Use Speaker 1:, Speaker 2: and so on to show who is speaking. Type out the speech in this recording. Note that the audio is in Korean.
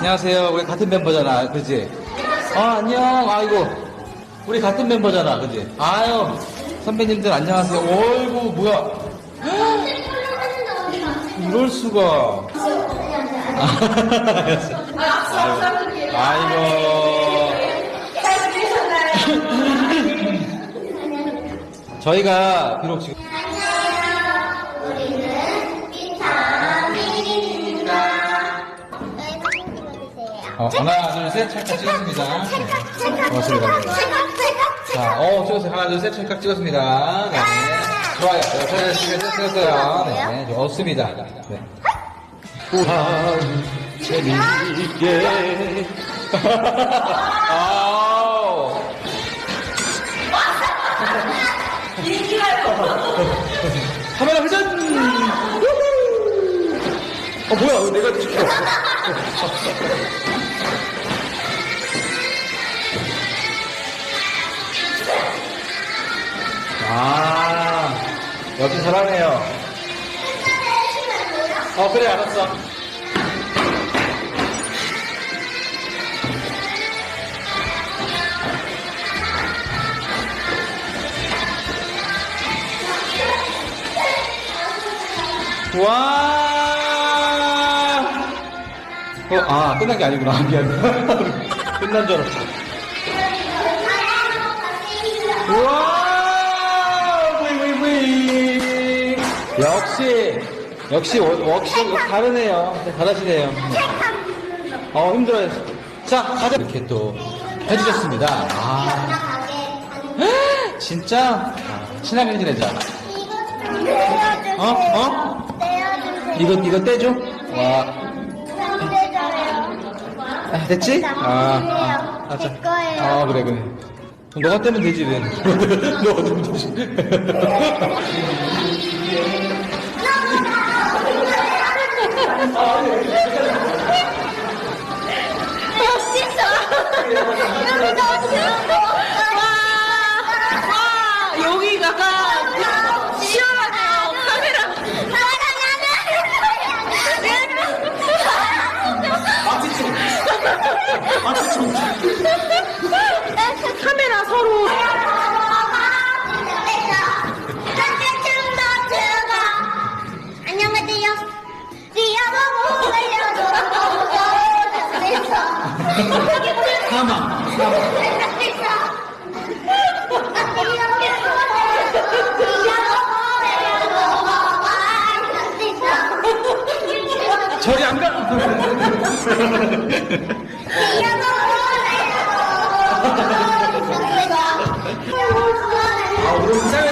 Speaker 1: 안녕하세요. 우리 같은 멤버잖아. 그지? 아, 안녕. 아이고. 우리 같은 멤버잖아. 그지? 아유. 선배님들 안녕하세요. 어이구, 뭐야. 이럴 수가. 아이고. 아이고. 저희가 비록 지금 어, 하나, 둘, 셋, 찰칵 찍었습니다. 고맙습니다. 자, 어, 찍었어요. 하나, 둘, 셋, 찰칵 찍었습니다. 네. 좋아요. 네, 사진 찍- 찍었어요. 네, 좋습니다. 네. 우한 재미있게. 아우. 카메라 회전! 우후! 어, 뭐야, 왜 내가 찍혀. 역시 잘하네요. 어, 그래, 알았어. 와! 어, 아, 끝난 게 아니구나. 미안. 끝난 줄 알았어. 우와! 역시, 역시, 워- 워크숍 다르네요. 네, 잘하시네요. 어, 힘들어요. 자, 가자. 이렇게 또 해주셨습니다. 아, 진짜? 아, 친하게 지내자. 어? 어? 이거, 이거 떼줘? 와, 아, 됐지? 아, 아,
Speaker 2: 제 거예요.
Speaker 1: 아, 그래, 그래. 그럼 너가 떼면 되지, 왜. 너가 떼면 되지.
Speaker 3: 여기가 시원하네요. 카메라. 카메라 서로.
Speaker 2: 안녕하세요.
Speaker 1: 사망. 저리 안 가! 아,